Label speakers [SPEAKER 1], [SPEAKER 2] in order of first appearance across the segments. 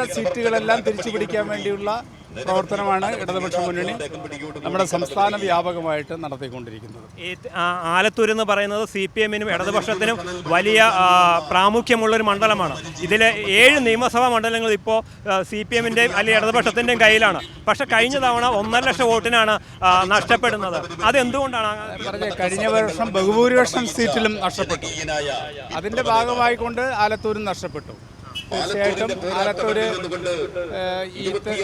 [SPEAKER 1] നഷ്ടപ്പെട്ട സീറ്റുകളെല്ലാം തിരിച്ചു പിടിക്കാൻ വേണ്ടിയുള്ള പ്രവർത്തനമാണ് ഇടതുപക്ഷ മുന്നണി നമ്മുടെ സംസ്ഥാന വ്യാപകമായിട്ട് നടത്തിക്കൊണ്ടിരിക്കുന്നത്.
[SPEAKER 2] ആലത്തൂർ എന്ന് പറയുന്നത് സി പി എമ്മിനും ഇടതുപക്ഷത്തിനും വലിയ പ്രാമുഖ്യമുള്ളൊരു മണ്ഡലമാണ്. ഇതിലെ ഏഴ് നിയമസഭാ മണ്ഡലങ്ങൾ ഇപ്പോൾ സി പി എമ്മിന്റെയും അല്ലെങ്കിൽ ഇടതുപക്ഷത്തിന്റെയും കയ്യിലാണ്. പക്ഷെ കഴിഞ്ഞ തവണ ഒന്നര ലക്ഷം വോട്ടിനാണ് നഷ്ടപ്പെടുന്നത്. അതെന്തുകൊണ്ടാണ്?
[SPEAKER 1] കഴിഞ്ഞ വർഷം ബഹുഭൂരിപക്ഷം സീറ്റിലും നഷ്ടപ്പെട്ടു. അതിന്റെ ഭാഗമായിക്കൊണ്ട് ആലത്തൂരും നഷ്ടപ്പെട്ടു. തീർച്ചയായിട്ടും ആലത്തൂര്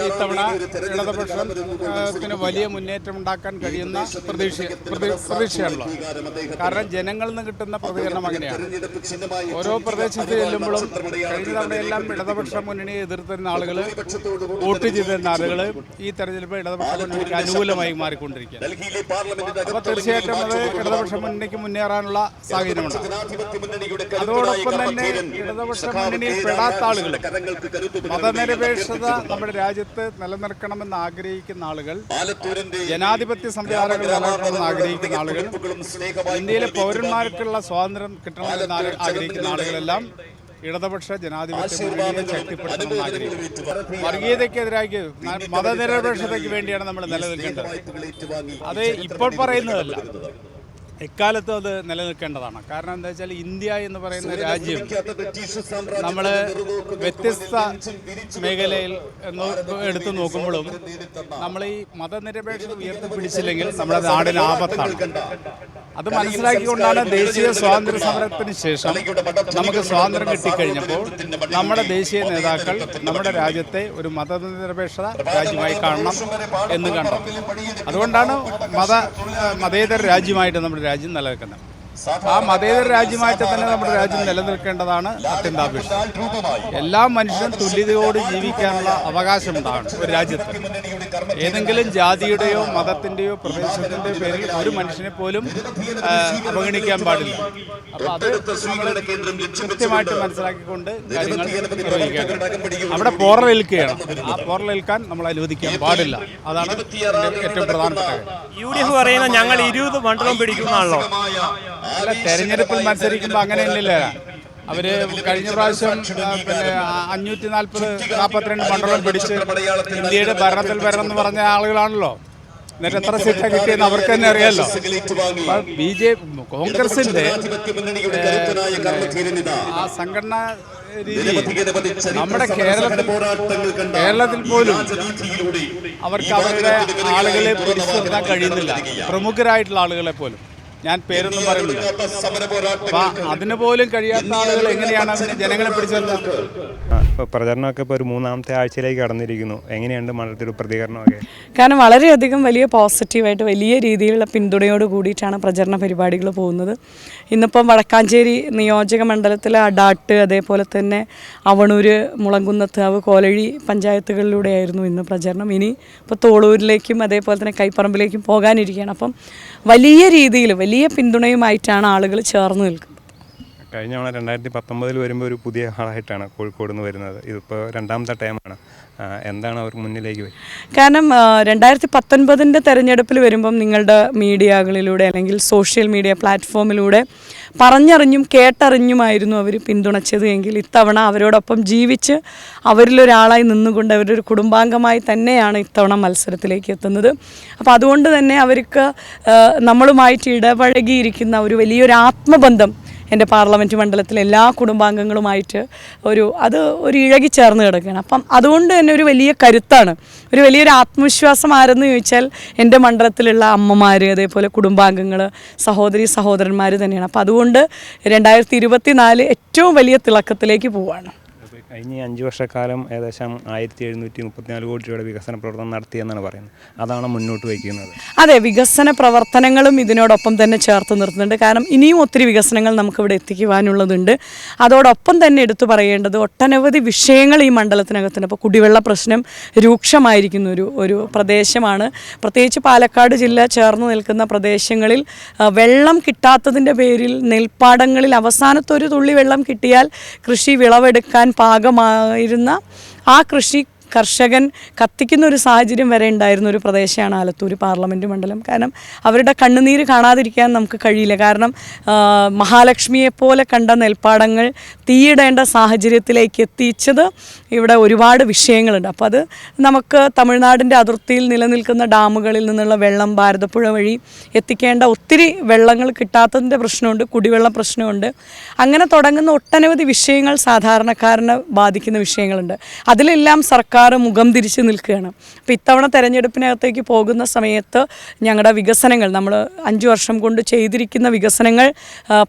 [SPEAKER 1] ഇത്തവണ ഇടതുപക്ഷത്തിന് വലിയ മുന്നേറ്റം ഉണ്ടാക്കാൻ കഴിയുന്ന പ്രതീക്ഷ പ്രതി- പ്രതീക്ഷയാണല്ലോ കാരണം ജനങ്ങളിൽ നിന്ന് കിട്ടുന്ന പ്രതികരണം അങ്ങനെയാണ്. ഓരോ പ്രദേശത്ത് ചെല്ലുമ്പോഴും കഴിഞ്ഞ തവണയെല്ലാം ഇടതുപക്ഷ മുന്നണിയെ എതിർത്തിരുന്ന ആളുകൾ വോട്ട് ചെയ്തിരുന്ന ആളുകൾ ഈ തെരഞ്ഞെടുപ്പ് ഇടതുപക്ഷ മുന്നണിക്ക് അനുകൂലമായി മാറിക്കൊണ്ടിരിക്കുകയാണ്. അപ്പോൾ തീർച്ചയായിട്ടും അത് ഇടതുപക്ഷ മുന്നണിക്ക് മുന്നേറാനുള്ള സാഹചര്യമുണ്ട്. അതോടൊപ്പം തന്നെ ഇടതുപക്ഷ മുന്നണിയിൽ പെടാത്ത ആളുകൾ മതനിരപേക്ഷത നമ്മുടെ രാജ്യത്ത് നിലനിർത്തണമെന്ന് ആഗ്രഹിക്കുന്ന ആളുകൾ ജനാധിപത്യ സംവിധാനങ്ങൾ നിലനിർത്തണമെന്ന് ആഗ്രഹിക്കുന്ന ആളുകൾ ഇന്ത്യയിലെ പൗരന്മാർക്കുള്ള സ്വാതന്ത്ര്യം കിട്ടണമെന്ന് ആഗ്രഹിക്കുന്ന ആളുകളെല്ലാം ഇടതുപക്ഷ ജനാധിപത്യ മുന്നണിയെ ശക്തിപ്പെടുത്തണമെന്ന് ആഗ്രഹിക്കുന്നു. വർഗീയതയ്ക്കെതിരായി മതനിരപേക്ഷതയ്ക്ക് വേണ്ടിയാണ് നമ്മൾ നിലനിൽക്കേണ്ടത്. അത് ഇപ്പോൾ പറയുന്നതല്ല. എക്കാലത്തും അത് നിലനിൽക്കേണ്ടതാണ്. കാരണം എന്താ വെച്ചാൽ ഇന്ത്യ എന്ന് പറയുന്ന രാജ്യം നമ്മൾ വ്യത്യസ്ത മേഖലയിൽ എടുത്തു നോക്കുമ്പോഴും നമ്മൾ ഈ മതനിരപേക്ഷത ഉയർത്തിപ്പിടിച്ചില്ലെങ്കിൽ നമ്മുടെ നാടിന് ആപത്താണ്. അത് മനസ്സിലാക്കിക്കൊണ്ടാണ് ദേശീയ സ്വാതന്ത്ര്യ സമരത്തിന് ശേഷം നമുക്ക് സ്വാതന്ത്ര്യം കിട്ടിക്കഴിഞ്ഞപ്പോൾ നമ്മുടെ ദേശീയ നേതാക്കൾ നമ്മുടെ രാജ്യത്തെ ഒരു മതനിരപേക്ഷ രാജ്യമായി കാണണം എന്ന് കണ്ടു അതുകൊണ്ടാണ് മത മതേതര രാജ്യമായിട്ട് നമ്മുടെ രാജ്യം നിലനിൽക്കുന്നത്. ആ മതേതര രാജ്യമായിട്ട് തന്നെ നമ്മുടെ രാജ്യം നിലനിൽക്കേണ്ടതാണ് അത്യന്താപേക്ഷിതം എല്ലാ മനുഷ്യരും തുല്യതയോട് ജീവിക്കാനുള്ള അവകാശമുണ്ടാണ് ഒരു രാജ്യത്ത്. ഏതെങ്കിലും ജാതിയുടെയോ മതത്തിന്റെയോ പ്രദേശത്തിന്റെയോ പേരിൽ ഒരു മനുഷ്യനെ പോലും അവഗണിക്കാൻ പാടില്ല. അപ്പോൾ അത് നമ്മൾ കൃത്യമായിട്ട് മനസ്സിലാക്കിക്കൊണ്ട് കാര്യങ്ങൾ നിർവഹിക്കേണ്ടത് അവിടെ പോറലേൽക്കുകയാണ് ആ പോറലേൽക്കാൻ നമ്മൾ അനുവദിക്കാൻ പാടില്ല. അതാണ് ഏറ്റവും പ്രധാനപ്പെട്ട കാര്യം.
[SPEAKER 2] യു ഡി എഫ് പറയുന്ന ഞങ്ങൾ ഇരുപത് മണ്ഡലം പിടിക്കുന്നതാണല്ലോ
[SPEAKER 1] തെരഞ്ഞെടുപ്പിൽ മത്സരിക്കുമ്പോൾ അങ്ങനെയല്ലല്ലോ. അവർ കഴിഞ്ഞ പ്രാവശ്യം പിന്നെ അഞ്ഞൂറ്റി നാൽപ്പത് നാൽപ്പത്തിരണ്ട് മണ്ഡലം പിടിച്ച് ഇന്ത്യയുടെ ഭരണത്തിൽ വരണം എന്ന് പറഞ്ഞ ആളുകളാണല്ലോ. എന്നിട്ട് എത്ര സീറ്റാ കിട്ടിയെന്ന് അവർക്ക് തന്നെ അറിയാലോ. ബി ജെ കോൺഗ്രസിന്റെ ആ സംഘടന നമ്മുടെ കേരളത്തിൽ കേരളത്തിൽ പോലും അവർക്ക് അവരുടെ ആളുകളെ പിടിച്ചു നിർത്താൻ കഴിയുന്നില്ല. പ്രമുഖരായിട്ടുള്ള ആളുകളെ പോലും. ഞാൻ പേരൊന്നും പറയുന്നില്ല. അപ്പൊ അതിന് പോലും കഴിയാത്ത ആളുകൾ എങ്ങനെയാണ് ജനങ്ങളെ പിടിച്ചു നിർത്തുന്നത്
[SPEAKER 3] ഇപ്പോൾ പ്രചരണമൊക്കെ ഇപ്പോൾ ഒരു മൂന്നാമത്തെ ആഴ്ചയിലേക്ക് കടന്നിരിക്കുന്നു. എങ്ങനെയുണ്ട് മണ്ഡലത്തിൽ പ്രതികരണമൊക്കെ?
[SPEAKER 4] കാരണം വളരെയധികം വലിയ പോസിറ്റീവായിട്ട് വലിയ രീതിയിലുള്ള പിന്തുണയോട് കൂടിയിട്ടാണ് പ്രചരണ പരിപാടികൾ പോകുന്നത്. ഇന്നിപ്പം വടക്കാഞ്ചേരി നിയോജക മണ്ഡലത്തിലെ അഡാട്ട് അതേപോലെ തന്നെ അവണൂര് മുളങ്കുന്നത്താവ് കോലഴി പഞ്ചായത്തുകളിലൂടെയായിരുന്നു ഇന്ന് പ്രചരണം. ഇനി ഇപ്പോൾ തോളൂരിലേക്കും അതേപോലെ തന്നെ കൈപ്പറമ്പിലേക്കും പോകാനിരിക്കുകയാണ്. അപ്പം വലിയ രീതിയിൽ വലിയ പിന്തുണയുമായിട്ടാണ് ആളുകൾ ചേർന്ന് നിൽക്കുന്നത്.
[SPEAKER 3] കഴിഞ്ഞ തവണ രണ്ടായിരത്തി പത്തൊമ്പതിൽ വരുമ്പോൾ ഒരു പുതിയ ആളായിട്ടാണ് കോഴിക്കോട് നിന്ന് വരുന്നത്. ഇതിപ്പോൾ രണ്ടാമത്തെ ടൈമാണ്. എന്താണ് അവർ മുന്നിലേക്ക് വരും
[SPEAKER 4] കാരണം രണ്ടായിരത്തി പത്തൊൻപതിന്റെ തെരഞ്ഞെടുപ്പിൽ വരുമ്പം നിങ്ങളുടെ മീഡിയകളിലൂടെ അല്ലെങ്കിൽ സോഷ്യൽ മീഡിയ പ്ലാറ്റ്ഫോമിലൂടെ പറഞ്ഞറിഞ്ഞും കേട്ടറിഞ്ഞുമായിരുന്നു അവർ പിന്തുണച്ചത് എങ്കിൽ ഇത്തവണ അവരോടൊപ്പം ജീവിച്ച് അവരിലൊരാളായി നിന്നുകൊണ്ട് അവരൊരു കുടുംബാംഗമായി തന്നെയാണ് ഇത്തവണ മത്സരത്തിലേക്ക് എത്തുന്നത്. അപ്പോൾ അതുകൊണ്ട് തന്നെ അവർക്ക് നമ്മളുമായിട്ട് ഇടപഴകിയിരിക്കുന്ന ഒരു വലിയൊരു ആത്മബന്ധം എന്റെ പാർലമെന്റ് മണ്ഡലത്തിലെ എല്ലാ കുടുംബാംഗങ്ങളുമായിട്ട് ഒരു അത് ഒരു ഇഴകി ചേർന്ന് കിടക്കുകയാണ്. അപ്പം അതുകൊണ്ട് തന്നെ ഒരു വലിയ കരുത്താണ്. ഒരു വലിയൊരു ആത്മവിശ്വാസം ആരെന്ന് ചോദിച്ചാൽ എന്റെ മണ്ഡലത്തിലുള്ള അമ്മമാർ അതേപോലെ കുടുംബാംഗങ്ങൾ സഹോദരി സഹോദരന്മാർ തന്നെയാണ്. അപ്പം അതുകൊണ്ട് രണ്ടായിരത്തി ഇരുപത്തി നാല് ഏറ്റവും വലിയ തിളക്കത്തിലേക്ക് പോവുകയാണ്
[SPEAKER 3] കഴിഞ്ഞ അഞ്ച് വർഷക്കാലം ഏകദേശം ആയിരത്തി എഴുന്നൂറ്റി മുപ്പത്തിനാല് കോടി രൂപയുടെ വികസന പ്രവർത്തനം നടത്തിയെന്നാണ് പറയുന്നത്. അതാണ് മുന്നോട്ട് വയ്ക്കുന്നത്.
[SPEAKER 4] അതെ വികസന പ്രവർത്തനങ്ങളും ഇതിനോടൊപ്പം തന്നെ ചേർത്ത് നിർത്തുന്നുണ്ട്. കാരണം ഇനിയും ഒത്തിരി വികസനങ്ങൾ നമുക്കിവിടെ എത്തിക്കുവാനുള്ളതുണ്ട്. അതോടൊപ്പം തന്നെ എടുത്തു പറയേണ്ടത് ഒട്ടനവധി വിഷയങ്ങൾ ഈ മണ്ഡലത്തിനകത്തുണ്ട് അപ്പോൾ കുടിവെള്ള പ്രശ്നം രൂക്ഷമായിരിക്കുന്ന ഒരു ഒരു പ്രദേശമാണ്. പ്രത്യേകിച്ച് പാലക്കാട് ജില്ല ചേർന്ന് നിൽക്കുന്ന പ്രദേശങ്ങളിൽ വെള്ളം കിട്ടാത്തതിന്റെ പേരിൽ നെൽപ്പാടങ്ങളിൽ അവസാനത്തെ ഒരു തുള്ളി വെള്ളം കിട്ടിയാൽ കൃഷി വിളവെടുക്കാൻ പാകമായിരുന്ന ആ കൃഷി കർഷകൻ കത്തിക്കുന്ന ഒരു സാഹചര്യം വരെ ഉണ്ടായിരുന്ന ഒരു പ്രദേശമാണ് ആലത്തൂർ പാർലമെന്റ് മണ്ഡലം. കാരണം അവരുടെ കണ്ണുനീര് കാണാതിരിക്കാൻ നമുക്ക് കഴിയില്ല. കാരണം മഹാലക്ഷ്മിയെപ്പോലെ കണ്ട നെൽപ്പാടങ്ങൾ തീയിടേണ്ട സാഹചര്യത്തിലേക്ക് എത്തിച്ചത് ഇവിടെ ഒരുപാട് വിഷയങ്ങളുണ്ട്. അപ്പോൾ അത് നമുക്ക് തമിഴ്നാടിന്റെ അതിർത്തിയിൽ നിലനിൽക്കുന്ന ഡാമുകളിൽ നിന്നുള്ള വെള്ളം ഭാരതപ്പുഴ വഴി എത്തിക്കേണ്ട ഒത്തിരി വെള്ളങ്ങൾ കിട്ടാത്തതിന്റെ പ്രശ്നമുണ്ട് കുടിവെള്ള പ്രശ്നമുണ്ട്. അങ്ങനെ തുടങ്ങുന്ന ഒട്ടനവധി വിഷയങ്ങൾ സാധാരണക്കാരനെ ബാധിക്കുന്ന വിഷയങ്ങളുണ്ട്. അതിലെല്ലാം സർക്കാർ മുഖം തിരിച്ച് നിൽക്കുകയാണ്. അപ്പോൾ ഇത്തവണ തെരഞ്ഞെടുപ്പിനകത്തേക്ക് പോകുന്ന സമയത്ത് ഞങ്ങളുടെ വികസനങ്ങൾ നമ്മൾ അഞ്ച് വർഷം കൊണ്ട് ചെയ്തിരിക്കുന്ന വികസനങ്ങൾ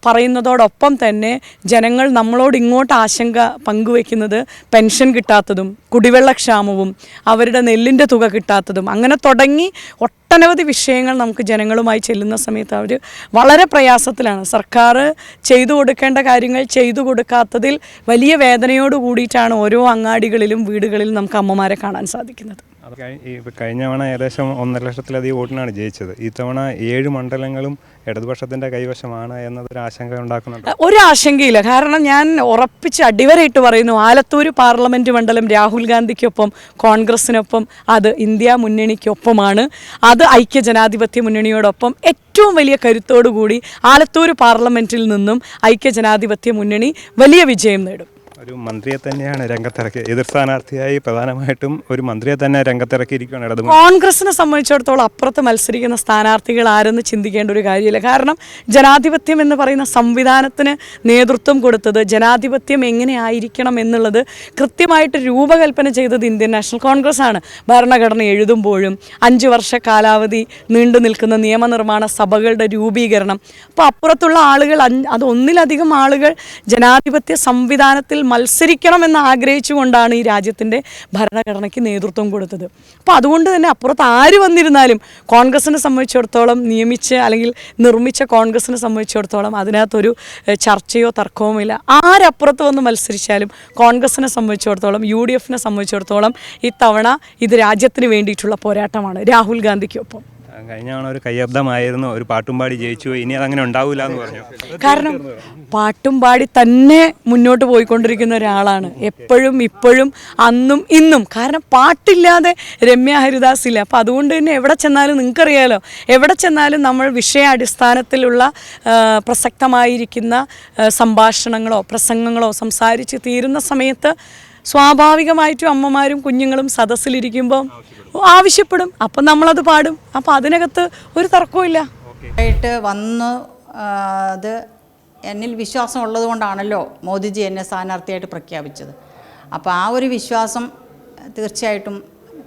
[SPEAKER 4] പറയുന്നതോടൊപ്പം തന്നെ ജനങ്ങൾ നമ്മളോട് ഇങ്ങോട്ട് ആശങ്ക പങ്കുവെക്കുന്നത് പെൻഷൻ കിട്ടാത്തതും കുടിവെള്ളക്ഷാമവും അവരുടെ നെല്ലിന്റെ തുക കിട്ടാത്തതും അങ്ങനെ തുടങ്ങി ഒട്ടനവധി വിഷയങ്ങൾ നമുക്ക് ജനങ്ങളുമായി ചെല്ലുന്ന സമയത്ത് അവർ വളരെ പ്രയാസത്തിലാണ്. സർക്കാർ ചെയ്തു കൊടുക്കേണ്ട കാര്യങ്ങൾ ചെയ്തു കൊടുക്കാത്തതിൽ വലിയ വേദനയോട് കൂടിയിട്ടാണ് ഓരോ അങ്ങാടികളിലും വീടുകളിലും നമുക്ക് അമ്മമാരെ കാണാൻ സാധിക്കുന്നത്.
[SPEAKER 3] അത് കഴി- ഈ ഇപ്പൊ കഴിഞ്ഞ തവണ ഏകദേശം ഒന്നര ലക്ഷത്തിലധികം വോട്ടിനാണ് ജയിച്ചത്. ഈ തവണ ഏഴ് മണ്ഡലങ്ങളും ഇടതുപക്ഷത്തിന്റെ കൈവശമാണ് എന്നതൊരു ആശങ്ക ഉണ്ടാക്കുന്നുണ്ട്?
[SPEAKER 4] ഒരു ആശങ്കയില്ല. കാരണം ഞാൻ ഉറപ്പിച്ച് അടിവരയിട്ട് പറയുന്നു ആലത്തൂർ പാർലമെന്റ് മണ്ഡലം രാഹുൽ ഗാന്ധിക്കൊപ്പം കോൺഗ്രസിനൊപ്പം അത് ഇന്ത്യ മുന്നണിക്കൊപ്പമാണ്. അത് ഐക്യ ജനാധിപത്യ മുന്നണിയോടൊപ്പം ഏറ്റവും വലിയ കരുത്തോടുകൂടി ആലത്തൂർ പാർലമെന്റിൽ നിന്നും ഐക്യ ജനാധിപത്യ മുന്നണി വലിയ വിജയം നേടും.
[SPEAKER 3] ഒരു മന്ത്രിയെ തന്നെയാണ് രംഗത്തിറക്കി എതിർ സ്ഥാനാർത്ഥിയായി പ്രധാനമായിട്ടും ഒരു മന്ത്രിയെ തന്നെ രംഗത്തിറക്കിയിരിക്കുകയാണ് ഇടതു
[SPEAKER 4] കോൺഗ്രസിനെ സംബന്ധിച്ചിടത്തോളം അപ്പുറത്ത് മത്സരിക്കുന്ന സ്ഥാനാർത്ഥികൾ ആരെന്ന് ചിന്തിക്കേണ്ട ഒരു കാര്യമില്ല. കാരണം ജനാധിപത്യം എന്ന് പറയുന്ന സംവിധാനത്തിന് നേതൃത്വം കൊടുത്തത് ജനാധിപത്യം എങ്ങനെ ആയിരിക്കണം എന്നുള്ളത് കൃത്യമായിട്ട് രൂപകൽപ്പന ചെയ്തത് ഇന്ത്യൻ നാഷണൽ കോൺഗ്രസ് ആണ്. ഭരണഘടന എഴുതുമ്പോഴും അഞ്ച് വർഷ കാലാവധി നീണ്ടു നിൽക്കുന്ന നിയമനിർമ്മാണ സഭകളുടെ രൂപീകരണം. അപ്പോൾ അപ്പുറത്തുള്ള ആളുകൾ അത് ഒന്നിലധികം ആളുകൾ ജനാധിപത്യ സംവിധാനത്തിൽ മത്സരിക്കണമെന്ന് ആഗ്രഹിച്ചുകൊണ്ടാണ് ഈ രാജ്യത്തിന്റെ ഭരണഘടനയ്ക്ക് നേതൃത്വം കൊടുത്തത്. അപ്പോൾ അതുകൊണ്ട് തന്നെ അപ്പുറത്ത് ആര് വന്നിരുന്നാലും കോൺഗ്രസിനെ സംബന്ധിച്ചിടത്തോളം നിയമിച്ച് അല്ലെങ്കിൽ നിർമ്മിച്ച കോൺഗ്രസിനെ സംബന്ധിച്ചിടത്തോളം അതിനകത്തൊരു ചർച്ചയോ ചർച്ചയോ തർക്കവുമില്ല. ആരപ്പുറത്ത് വന്ന് മത്സരിച്ചാലും കോൺഗ്രസിനെ സംബന്ധിച്ചിടത്തോളം യു ഡി എഫിനെ സംബന്ധിച്ചിടത്തോളം ഇത്തവണ ഇത് രാജ്യത്തിന് വേണ്ടിയിട്ടുള്ള പോരാട്ടമാണ് രാഹുൽ ഗാന്ധിക്കൊപ്പം.
[SPEAKER 3] കഴിഞ്ഞ തവണ ഒരു കയ്യബ്ദമായിരുന്നു ഒരു പാട്ടും പാടി ജയിച്ചു ഇനി അതങ്ങനെ ഉണ്ടാവില്ല എന്ന് പറഞ്ഞു.
[SPEAKER 4] കാരണം പാട്ടും പാടി തന്നെ മുന്നോട്ട് പോയിക്കൊണ്ടിരിക്കുന്ന ഒരാളാണ്. എപ്പോഴും ഇപ്പോഴും അന്നും ഇന്നും. കാരണം പാട്ടില്ലാതെ രമ്യ ഹരിദാസ് ഇല്ല. അപ്പം അതുകൊണ്ട് തന്നെ എവിടെ ചെന്നാലും നിങ്ങൾക്കറിയാലോ എവിടെ ചെന്നാലും നമ്മൾ വിഷയാടിസ്ഥാനത്തിലുള്ള പ്രസക്തമായിരിക്കുന്ന സംഭാഷണങ്ങളോ പ്രസംഗങ്ങളോ സംസാരിച്ച് തീരുന്ന സമയത്ത് സ്വാഭാവികമായിട്ടും അമ്മമാരും കുഞ്ഞുങ്ങളും സദസ്സിലിരിക്കുമ്പോൾ ആവശ്യപ്പെടും. അപ്പം നമ്മളത് പാടും. അപ്പം അതിനകത്ത് ഒരു തർക്കവും
[SPEAKER 5] ആയിട്ട് വന്ന് അത് എന്നിൽ വിശ്വാസം ഉള്ളത് കൊണ്ടാണല്ലോ മോദിജി എന്നെ സ്ഥാനാർത്ഥിയായിട്ട് പ്രഖ്യാപിച്ചത്. അപ്പോൾ ആ ഒരു വിശ്വാസം തീർച്ചയായിട്ടും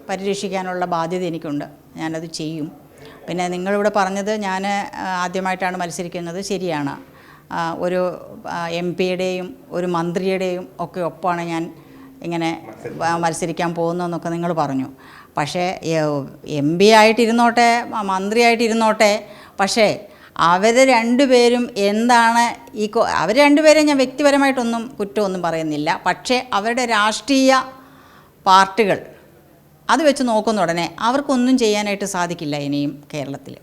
[SPEAKER 5] പരിരക്ഷിക്കാനുള്ള ബാധ്യത എനിക്കുണ്ട്. ഞാനത് ചെയ്യും. പിന്നെ നിങ്ങളിവിടെ പറഞ്ഞത് ഞാൻ ആദ്യമായിട്ടാണ് മത്സരിക്കുന്നത്. ശരിയാണ്. ഒരു എം പിയുടെയും ഒരു മന്ത്രിയുടെയും ഒക്കെ ഒപ്പമാണ് ഞാൻ ഇങ്ങനെ മത്സരിക്കാൻ പോകുന്നതെന്നൊക്കെ നിങ്ങൾ പറഞ്ഞു. പക്ഷേ എം പി ആയിട്ടിരുന്നോട്ടെ മന്ത്രിയായിട്ടിരുന്നോട്ടെ പക്ഷേ അവർ രണ്ടുപേരും എന്താണ് ഈ അവർ രണ്ടുപേരെ ഞാൻ വ്യക്തിപരമായിട്ടൊന്നും കുറ്റമൊന്നും പറയുന്നില്ല. പക്ഷേ അവരുടെ രാഷ്ട്രീയ പാർട്ടികൾ അത് വെച്ച് നോക്കുന്ന ഉടനെ അവർക്കൊന്നും ചെയ്യാനായിട്ട് സാധിക്കില്ല ഇനിയും കേരളത്തിൽ.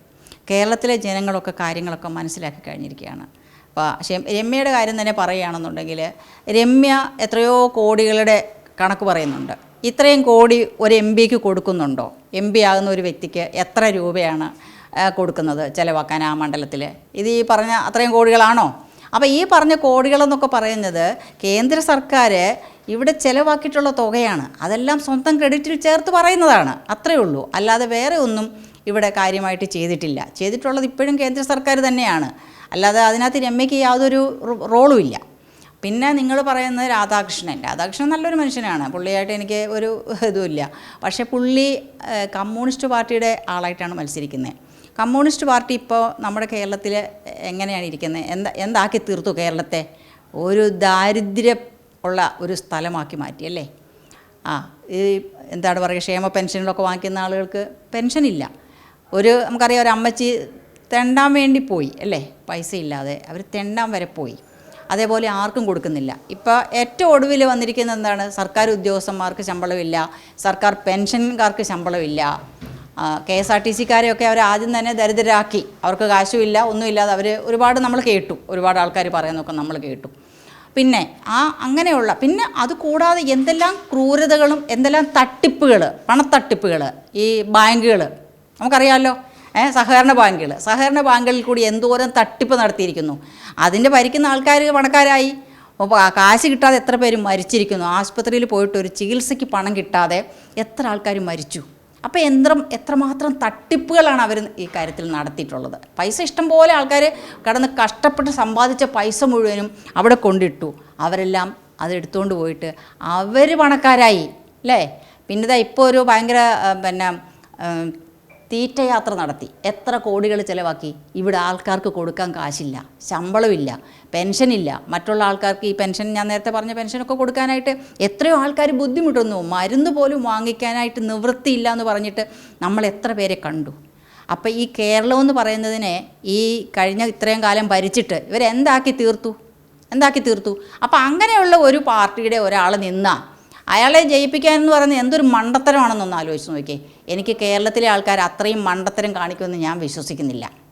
[SPEAKER 5] കേരളത്തിലെ ജനങ്ങളൊക്കെ കാര്യങ്ങളൊക്കെ മനസ്സിലാക്കി കഴിഞ്ഞിരിക്കുകയാണ്. അപ്പോൾ രമ്യയുടെ കാര്യം തന്നെ പറയുകയാണെന്നുണ്ടെങ്കിൽ രമ്യ എത്രയോ കോടികളുടെ കണക്ക് പറയുന്നുണ്ട്. ഇത്രയും കോടി ഒരു എം പിക്ക് കൊടുക്കുന്നുണ്ടോ? എം പി ആകുന്ന ഒരു വ്യക്തിക്ക് എത്ര രൂപയാണ് കൊടുക്കുന്നത് ചിലവാക്കാൻ ആ മണ്ഡലത്തിൽ ഇത് ഈ പറഞ്ഞ അത്രയും കോടികളാണോ? അപ്പോൾ ഈ പറഞ്ഞ കോടികളെന്നൊക്കെ പറയുന്നത് കേന്ദ്ര സർക്കാർ ഇവിടെ ചിലവാക്കിയിട്ടുള്ള തുകയാണ്. അതെല്ലാം സ്വന്തം ക്രെഡിറ്റിൽ ചേർത്ത് പറയുന്നതാണ്. അത്രയേ ഉള്ളൂ. അല്ലാതെ വേറെ ഒന്നും ഇവിടെ കാര്യമായിട്ട് ചെയ്തിട്ടില്ല. ചെയ്തിട്ടുള്ളത് ഇപ്പോഴും കേന്ദ്ര സർക്കാർ തന്നെയാണ്. അല്ലാതെ അതിനകത്ത് രമ്യയ്ക്ക് യാതൊരു റോളും ഇല്ല. പിന്നെ നിങ്ങൾ പറയുന്നത് രാധാകൃഷ്ണൻ. രാധാകൃഷ്ണൻ നല്ലൊരു മനുഷ്യനാണ്. പുള്ളിയായിട്ട് എനിക്ക് ഒരു ഇതുമില്ല. പക്ഷേ പുള്ളി കമ്മ്യൂണിസ്റ്റ് പാർട്ടിയുടെ ആളായിട്ടാണ് മത്സരിക്കുന്നത് കമ്മ്യൂണിസ്റ്റ് പാർട്ടി ഇപ്പോൾ നമ്മുടെ കേരളത്തിൽ എങ്ങനെയാണ് ഇരിക്കുന്നത് എന്താ എന്താക്കി തീർത്തു കേരളത്തെ? ഒരു ദാരിദ്ര്യം ഉള്ള ഒരു സ്ഥലമാക്കി മാറ്റി അല്ലേ? ആ ഈ എന്താണ് പറയുക ക്ഷേമ പെൻഷനുകളൊക്കെ വാങ്ങിക്കുന്ന ആളുകൾക്ക് പെൻഷനില്ല. ഒരു നമുക്കറിയാം ഒരു അമ്മച്ചി തെണ്ടാൻ വേണ്ടി പോയി അല്ലേ? പൈസ ഇല്ലാതെ അവർ തെണ്ടാൻ വരെ പോയി. അതേപോലെ ആർക്കും കൊടുക്കുന്നില്ല. ഇപ്പോൾ ഏറ്റവും ഒടുവിൽ വന്നിരിക്കുന്ന എന്താണ്? സർക്കാർ ഉദ്യോഗസ്ഥന്മാർക്ക് ശമ്പളമില്ല. സർക്കാർ പെൻഷൻകാർക്ക് ശമ്പളമില്ല. കെ എസ് ആർ ടി സിക്കാരെയൊക്കെ അവർ ആദ്യം തന്നെ ദരിദ്രരാക്കി. അവർക്ക് കാശുമില്ല ഒന്നുമില്ലാതെ അവർ ഒരുപാട് നമ്മൾ കേട്ടു. ഒരുപാട് ആൾക്കാർ പറയുന്നതൊക്കെ നമ്മൾ കേട്ടു. പിന്നെ ആ അങ്ങനെയുള്ള പിന്നെ അത് കൂടാതെ എന്തെല്ലാം ക്രൂരതകളും എന്തെല്ലാം തട്ടിപ്പുകൾ പണത്തട്ടിപ്പുകൾ ഈ ബാങ്കുകൾ നമുക്കറിയാമല്ലോ സഹകരണ ബാങ്കുകൾ. സഹകരണ ബാങ്കുകളിൽ കൂടി എന്തോരം തട്ടിപ്പ് നടത്തിയിരിക്കുന്നു. അതിന്റെ ഭരിക്കുന്ന ആൾക്കാർ പണക്കാരായി. അപ്പോൾ കാശ് കിട്ടാതെ എത്ര പേര് മരിച്ചിരിക്കുന്നു. ആശുപത്രിയിൽ പോയിട്ട് ഒരു ചികിത്സയ്ക്ക് പണം കിട്ടാതെ എത്ര ആൾക്കാർ മരിച്ചു. അപ്പോൾ യന്ത്രം എത്രമാത്രം തട്ടിപ്പുകളാണ് അവർ ഈ കാര്യത്തിൽ നടത്തിയിട്ടുള്ളത്. പൈസ ഇഷ്ടം പോലെ ആൾക്കാർ കടന്ന് കഷ്ടപ്പെട്ട് സമ്പാദിച്ച പൈസ മുഴുവനും അവിടെ കൊണ്ടിട്ടു. അവരെല്ലാം അതെടുത്തുകൊണ്ട് പോയിട്ട് അവർ പണക്കാരായി. അല്ലേ പിന്നെ ഇപ്പോൾ ഒരു ഭയങ്കര പിന്നെ തീറ്റയാത്ര നടത്തി. എത്ര കോടികൾ ചിലവാക്കി? ഇവിടെ ആൾക്കാർക്ക് കൊടുക്കാൻ കാശില്ല. ശമ്പളമില്ല. പെൻഷനില്ല. മറ്റുള്ള ആൾക്കാർക്ക് ഈ പെൻഷൻ ഞാൻ നേരത്തെ പറഞ്ഞ പെൻഷനൊക്കെ കൊടുക്കാനായിട്ട് എത്രയോ ആൾക്കാർ ബുദ്ധിമുട്ടുന്നു. മരുന്ന് പോലും വാങ്ങിക്കാനായിട്ട് നിവൃത്തിയില്ല എന്ന് പറഞ്ഞിട്ട് നമ്മൾ എത്ര പേരെ കണ്ടു? അപ്പോൾ ഈ കേരളം എന്ന് പറയുന്നതിനെ ഈ കഴിഞ്ഞ ഇത്രയും കാലം ഭരിച്ചിട്ട് ഇവരെന്താക്കി തീർത്തു? എന്താക്കി തീർത്തു? അപ്പോൾ അങ്ങനെയുള്ള ഒരു പാർട്ടിയുടെ ഒരാൾ നിന്നാൽ അയാളെ ജയിപ്പിക്കാൻ എന്ന് പറയുന്നത് എന്തൊരു മണ്ടത്തരമാണെന്നൊന്ന് ആലോചിച്ച് നോക്കിയേ. എനിക്ക് കേരളത്തിലെ ആൾക്കാർ അത്രയും മണ്ടത്തരം കാണിക്കുമെന്ന് ഞാൻ വിശ്വസിക്കുന്നില്ല.